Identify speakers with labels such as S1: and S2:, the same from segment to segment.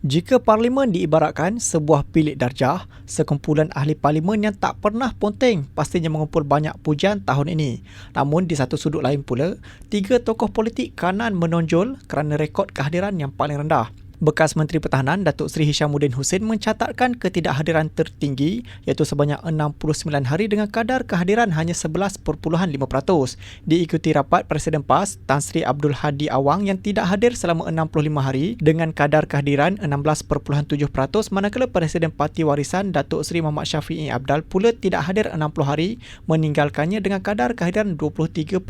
S1: Jika parlimen diibaratkan sebuah bilik darjah, sekumpulan ahli parlimen yang tak pernah ponteng pastinya mengumpul banyak pujian tahun ini. Namun di satu sudut lain pula, tiga tokoh politik kanan menonjol kerana rekod kehadiran yang paling rendah. Bekas Menteri Pertahanan Datuk Seri Hishamuddin Hussein mencatatkan ketidakhadiran tertinggi iaitu sebanyak 69 hari dengan kadar kehadiran hanya 11.5%. Diikuti rapat Presiden PAS Tan Sri Abdul Hadi Awang yang tidak hadir selama 65 hari dengan kadar kehadiran 16.7% manakala Presiden Parti Warisan Datuk Seri Muhammad Syafiee Abdal pula tidak hadir 60 hari meninggalkannya dengan kadar kehadiran 23.1%.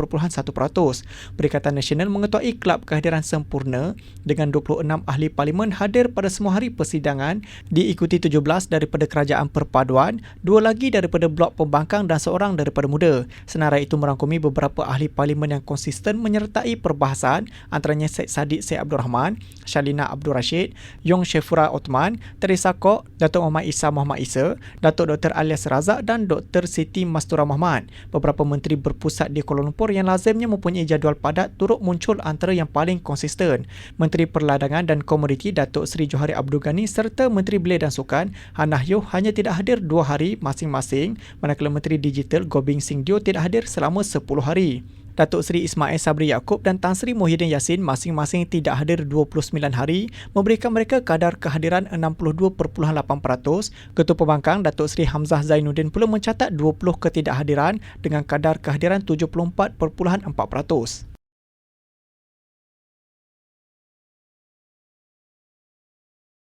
S1: Perikatan Nasional mengetuai Kelab Kehadiran Sempurna dengan 26 ahli Parlimen hadir pada semua hari persidangan diikuti 17 daripada Kerajaan Perpaduan, dua lagi daripada Blok Pembangkang dan seorang daripada Muda. Senarai itu merangkumi beberapa ahli Parlimen yang konsisten menyertai perbahasan antaranya Syed Saddiq Syed Abdul Rahman, Shalina Abdul Rashid, Yong Shefura Othman, Teresa Kok, Datuk Muhammad Isa Muhammad Isa, Datuk Dr. Alias Razak dan Dr. Siti Mastura Muhammad. Beberapa menteri berpusat di Kuala Lumpur yang lazimnya mempunyai jadual padat turut muncul antara yang paling konsisten. Menteri Perladangan dan Komunikasi Komoditi Datuk Seri Johari Abdul Ghani serta Menteri Belia dan Sukan Hanah Yoh hanya tidak hadir dua hari masing-masing manakala Menteri Digital Gobing Sing Dio tidak hadir selama 10 hari. Datuk Seri Ismail Sabri Yaakob dan Tan Sri Muhyiddin Yassin masing-masing tidak hadir 29 hari memberikan mereka kadar kehadiran 62.8%. Ketua Pembangkang Datuk Seri Hamzah Zainuddin pula mencatat 20 ketidakhadiran dengan kadar kehadiran 74.4%.